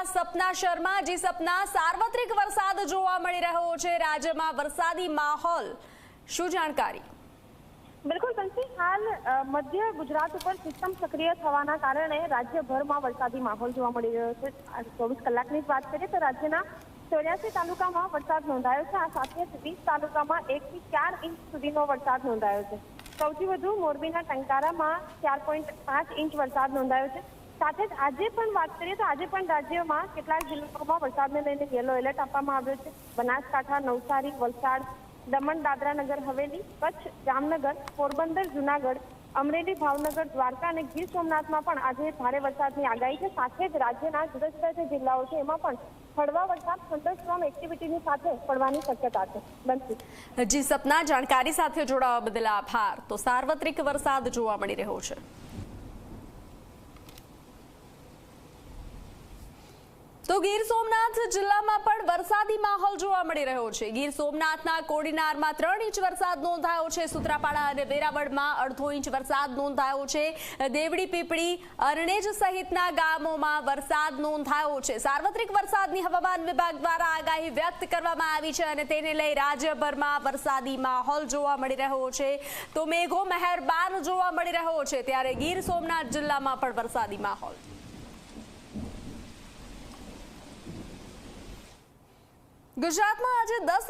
રહ્યા સપના શર્મા, જે સપના, સાર્વત્રિક વરસાદ જોવા મળી રહ્યો છે. રાજ્યમાં વરસાદી માહોલ. શું જાણકારી? બિલકુલ, બંસી, હાલ મધ્ય ગુજરાત ઉપર સિસ્ટમ સક્રિય થવાના કારણે રાજ્યભરમાં વરસાદી માહોલ જોવા મળી રહ્યો છે. ચોવીસ કલાકની વાત કરીએ તો રાજ્યના ચોર્યાસી તાલુકામાં વરસાદ નોંધાયો છે. આ સાથે વીસ તાલુકામાં એક થી ચાર ઇંચ સુધીનો વરસાદ નોંધાયો છે. સૌથી વધુ મોરબીના ટંકારામાં ચાર પોઈન્ટ પાંચ ઇંચ વરસાદ નોંધાયો છે. સાથે જ આજે પણ વાત કરીએ તો આજે પણ રાજ્યમાં કેટલાક જિલ્લાઓમાં વરસાદને લઈને યેલો એલર્ટ આપવામાં આવ્યો છે. બનાસકાંઠા, નવસારી, વલસાડ, દમણ દાદરા નગર હવેલી, કચ્છ, જામનગર, પોરબંદર, જુનાગઢ, અમરેલી, ભાવનગર, દ્વારકા અને ગીર સોમનાથમાં પણ આજે ભારે વરસાદની આગાહી છે. સાથે જ રાજ્યના જુદા જુદા જે જિલ્લાઓ છે એમાં પણ હળવા વરસાદ થંડરસ્ટ્રોમ એક્ટિવિટીની સાથે પડવાની શક્યતા છે. બનશે જી, સપના, જાણકારી સાથે જોડાવા બદલ આભાર. તો સાર્વત્રિક વરસાદ જોવા મળી રહ્યો છે. ગીર સોમનાથ જિલ્લામાં પણ વરસાદી માહોલ જોવા મળી રહ્યો છે. ગીર સોમનાથના કોડીનારમાં ત્રણ ઇંચ વરસાદ નોંધાયો છે. સુત્રાપાડા અને વેરાવળમાં અડધો ઇંચ વરસાદ નોંધાયો છે. દેવડી પીપળી, અરણેજ સહિતના ગામોમાં વરસાદ નોંધાયો છે. સાર્વત્રિક વરસાદની હવામાન વિભાગ દ્વારા આગાહી વ્યક્ત કરવામાં આવી છે અને તેને લઈ રાજ્યભરમાં વરસાદી માહોલ જોવા મળી રહ્યો છે. તો મેઘો મહેરબાન જોવા મળી રહ્યો છે. ત્યારે ગીર સોમનાથ જિલ્લામાં પણ વરસાદી માહોલ. ગુજરાતમાં આજે દસ